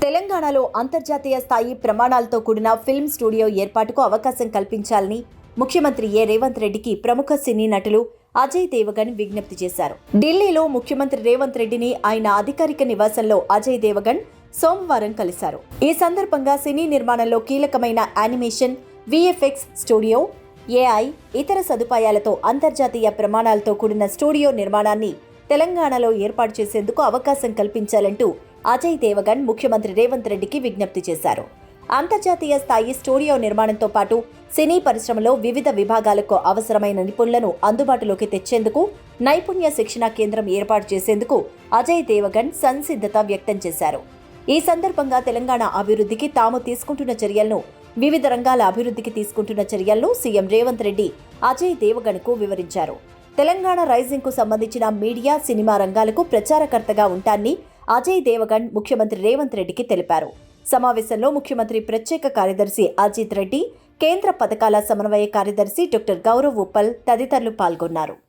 తెలంగాణలో అంతర్జాతీయ స్థాయి ప్రమాణాలతో కూడిన ఫిల్మ్ స్టూడియో ఏర్పాటుకు అవకాశం కల్పించాలని ముఖ్యమంత్రి ఏ. రేవంత్ రెడ్డికి ప్రముఖ సినీ నటులు అజయ్ దేవగన్ విజ్ఞప్తి చేశారు. ఢిల్లీలో ముఖ్యమంత్రి రేవంత్ రెడ్డిని ఆయన అధికారిక నివాసంలో అజయ్ దేవగన్ సోమవారం కలిశారు. ఈ సందర్భంగా సినీ నిర్మాణంలో కీలకమైన యానిమేషన్ విఎఫ్ఎక్స్ స్టూడియో ఏఐ ఇతర సదుపాయాలతో అంతర్జాతీయ ప్రమాణాలతో కూడిన స్టూడియో నిర్మాణాన్ని తెలంగాణలో ఏర్పాటు చేసేందుకు అవకాశం కల్పించాలంటూ అజయ్ దేవగన్ ముఖ్యమంత్రి రేవంత్ రెడ్డికి విజ్ఞప్తి చేశారు. అంతర్జాతీయ స్థాయి స్టూడియో నిర్మాణంతో పాటు సినీ పరిశ్రమలో వివిధ విభాగాలకు అవసరమైన నిపుణులను అందుబాటులోకి తెచ్చేందుకు నైపుణ్య శిక్షణా కేంద్రం ఏర్పాటు చేసేందుకు అజయ్ దేవగన్ సంసిద్ధత వ్యక్తం చేశారు. ఈ సందర్భంగా తెలంగాణ అభివృద్ధికి తాము తీసుకుంటున్న చర్యలను వివిధ రంగాల అభివృద్ధికి తీసుకుంటున్న చర్యలను సీఎం రేవంత్ రెడ్డి అజయ్ దేవగన్కు వివరించారు. తెలంగాణ రైజింగ్కు సంబంధించిన మీడియా సినిమా రంగాలకు ప్రచారకర్తగా ఉంటాన్ని అజయ్ దేవగన్ ముఖ్యమంత్రి రేవంత్ రెడ్డికి తెలిపారు. సమావేశంలో ముఖ్యమంత్రి ప్రత్యేక కార్యదర్శి అజిత్ రెడ్డి కేంద్ర పథకాల సమన్వయ కార్యదర్శి డాక్టర్ గౌరవ్ ఉప్పల్ తదితరులు పాల్గొన్నారు.